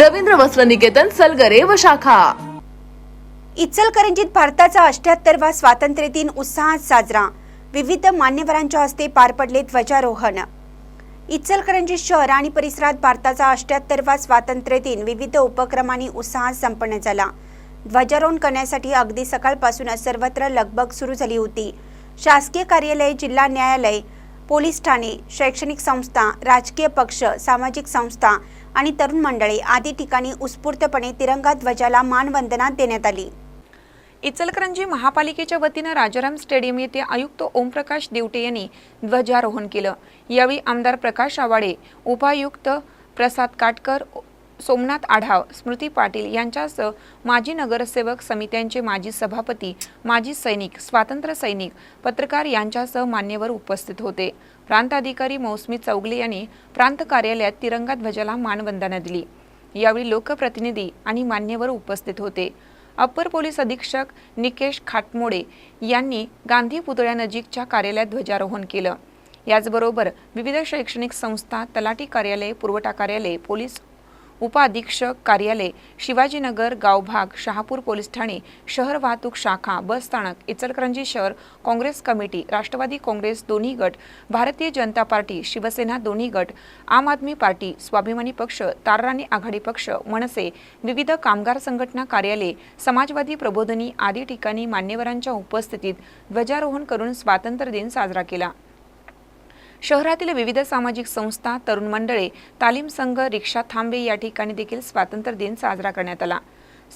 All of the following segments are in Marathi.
रवींद्र वस्त्र निकेतन सलगरे व शाखा. इचलकरंजीत भारताचा अष्ट्याहत्तरवा स्वातंत्र्य दिन उत्साहात साजरा. विविध मान्यवरांच्या हस्ते पार पडले ध्वजारोहण. इचलकरंजी शहर आणि परिसरात भारताचा अष्ट्याहत्तरवा स्वातंत्र्य दिन विविध उपक्रमांनी उत्साहात संपन्न झाला. ध्वजारोहण करण्यासाठी अगदी सकाळपासूनच सर्वत्र लगबग सुरू झाली होती. शासकीय कार्यालय जिल्हा न्यायालय पोलीस ठाणे शैक्षणिक संस्था राजकीय पक्ष सामाजिक संस्था आणि तरुण मंडळे आदी ठिकाणी उत्स्फूर्तपणे तिरंगा ध्वजाला मानवंदना देण्यात आली. इचलकरंजी महापालिकेच्या वतीनं राजाराम स्टेडियम येथे आयुक्त ओमप्रकाश दिवटे यांनी ध्वजारोहण केलं. यावेळी आमदार प्रकाश आवाडे उपायुक्त प्रसाद काटकर सोमनाथ आढाव स्मृती पाटील यांच्यासह माजी नगरसेवक समित्यांचे माजी सभापती माजी सैनिक स्वातंत्र्य सैनिक पत्रकार यांच्यासह मान्यवर उपस्थित होते. प्रांत अधिकारी मौसमी चौगले यांनी प्रांत कार्यालयात तिरंगा ध्वजाला मानवंदना दिली. यावेळी लोकप्रतिनिधी आणि मान्यवर उपस्थित होते. अप्पर पोलीस अधीक्षक निकेश खाटमोडे यांनी गांधी पुतळ्यानजीकच्या कार्यालयात ध्वजारोहण केलं. याचबरोबर विविध शैक्षणिक संस्था तलाठी कार्यालय पुरवठा कार्यालय पोलीस उपअधीक्षक कार्यालय शिवाजीनगर गावभाग शहापूर पोलीस ठाणे शहर वाहतूक शाखा बस स्थानक इचलकरंजी शहर काँग्रेस कमिटी राष्ट्रवादी काँग्रेस दोन्ही गट भारतीय जनता पार्टी शिवसेना दोन्ही गट आम आदमी पार्टी स्वाभिमानी पक्ष तारराणी आघाडी पक्ष मनसे विविध कामगार संघटना कार्यालय समाजवादी प्रबोधनी आदी ठिकाणी मान्यवरांच्या उपस्थितीत ध्वजारोहण करून स्वातंत्र्य दिन साजरा केला. शहरातील विविध सामाजिक संस्था तरुण मंडळे तालीम संघ रिक्षा थांबे या ठिकाणी देखील स्वातंत्र्य दिन साजरा करण्यात आला.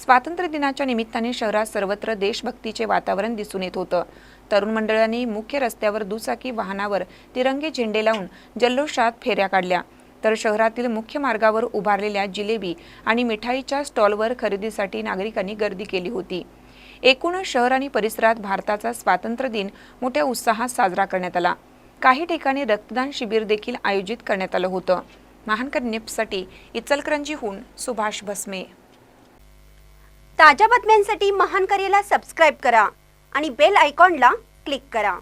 स्वातंत्र्य दिनाच्या निमित्ताने शहरात सर्वत्र देशभक्तीचे वातावरण दिसून येत होतं. तरुण मंडळांनी मुख्य रस्त्यावर दुचाकी वाहनावर तिरंगे झेंडे लावून जल्लोषात फेऱ्या काढल्या. तर शहरातील मुख्य मार्गावर उभारलेल्या जिलेबी आणि मिठाईच्या स्टॉलवर खरेदीसाठी नागरिकांनी गर्दी केली होती. एकूणच शहर आणि परिसरात भारताचा स्वातंत्र्य दिन मोठ्या उत्साहात साजरा करण्यात आला. काही ठिकाणी रक्तदान शिबिर देखील आयोजित करण्यात आलं होतं. महानकर निप्ससाठी इचलकरंजीहून सुभाष भस्मे. ताज्या बातम्यांसाठी महानकरेला सबस्क्राईब करा आणि बेल आयकॉनला क्लिक करा.